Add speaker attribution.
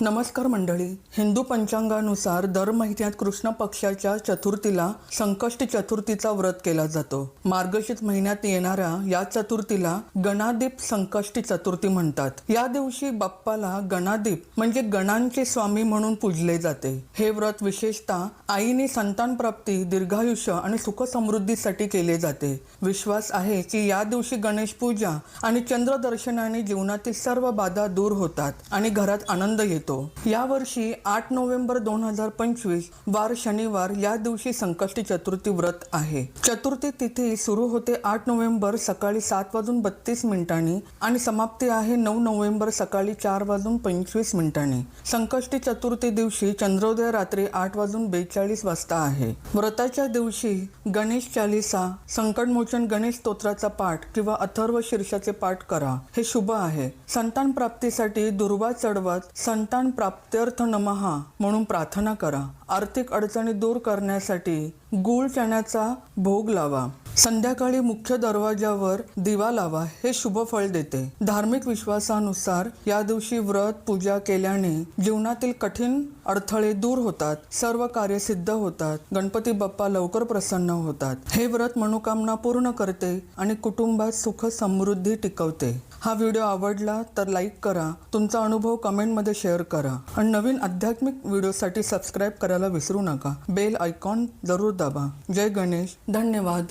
Speaker 1: नमस्कार मंडळी. हिंदू पंचांगानुसार दर महिन्यात कृष्ण पक्षाच्या चतुर्थीला संकष्ट चतुर्थीचा व्रत केला जातो. मार्गशीर्ष महिन्यात येणाऱ्या या चतुर्थीला गणादीप संकष्टी चतुर्थी म्हणतात. या दिवशी बाप्पाला गणादीप म्हणजे गणांचे स्वामी म्हणून पूजले जाते. हे व्रत विशेषतः आईने संतान प्राप्ती दीर्घायुष्य आणि सुख समृद्धीसाठी केले जाते. विश्वास आहे की या दिवशी गणेश पूजा आणि चंद्रदर्शनाने जीवनातील सर्व बाधा दूर होतात आणि घरात आनंद येतो. यावर्षी आठ नोव्हेंबर दोन हजार पंचवीस वार शनिवार या दिवशी संकष्टी चतुर्थी व्रत आहे. चतुर्थी तिथी सुरू होते आठ नोव्हेंबर सकाळी सात वाजून बत्तीस मिनिटांनी आणि समाप्ती आहे नऊ नोव्हेंबर सकाळी चार वाजून पंचवीस मिनिटांनी. संकष्टी चतुर्थी दिवशी चंद्रोदय रात्री आठ वाजून बेचाळीस वाजता आहे. व्रताच्या दिवशी गणेश चालिसा संकटमोचन गणेश स्तोत्राचा पाठ किंवा अथर्व शीर्षाचे पाठ करा. हे शुभ आहे. संतान प्राप्तीसाठी दुर्वा चढवत संतान संतान प्राप्त्यर्थ नमहा म्हणून प्रार्थना करा. आर्थिक अडचणी दूर करण्यासाठी गुळ चण्याचा भोग लावा. संध्याकाळी मुख्य दरवाजावर दिवा लावा हे शुभ फळ देते. धार्मिक विश्वासानुसार या दिवशी व्रत पूजा केल्याने जीवनातील कठीण अडथळे दूर होतात सर्व कार्य सिद्ध होतात गणपती बाप्पा लवकर प्रसन्न होतात. हे व्रत मनोकामना पूर्ण करते आणि कुटुंबात सुख समृद्धी टिकवते. हा व्हिडिओ आवडला तर लाईक करा तुमचा अनुभव कमेंटमध्ये शेअर करा आणि नवीन आध्यात्मिक व्हिडिओसाठी सबस्क्राईब करायला विसरू नका. बेल आयकॉन जरूर दाबा. जय गणेश. धन्यवाद.